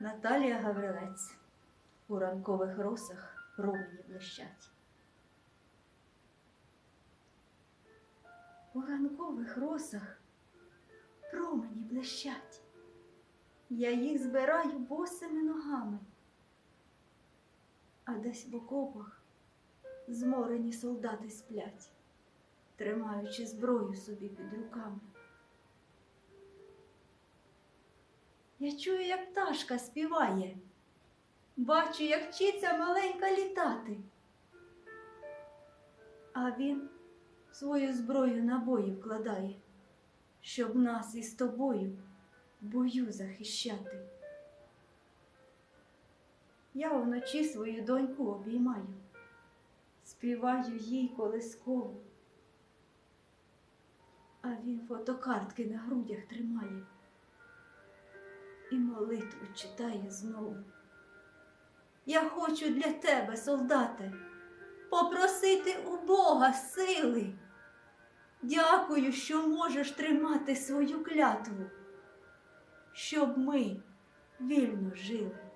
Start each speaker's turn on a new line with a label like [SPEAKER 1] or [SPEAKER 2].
[SPEAKER 1] Наталія Гаврилець. У ранкових росах промені блищать. У ранкових росах промені блищать. Я їх збираю босими ногами. А десь в окопах зморені солдати сплять, тримаючи зброю собі під руками. Я чую, як пташка співає, бачу, як вчиться маленька літати. А він свою зброю набої вкладає, щоб нас із тобою бою захищати. Я вночі свою доньку обіймаю, співаю їй колискову, а він фотокартки на грудях тримає і молитву читає знову. Я хочу для тебе, солдате, попросити у Бога сили. Дякую, що можеш тримати свою клятву, щоб ми вільно жили.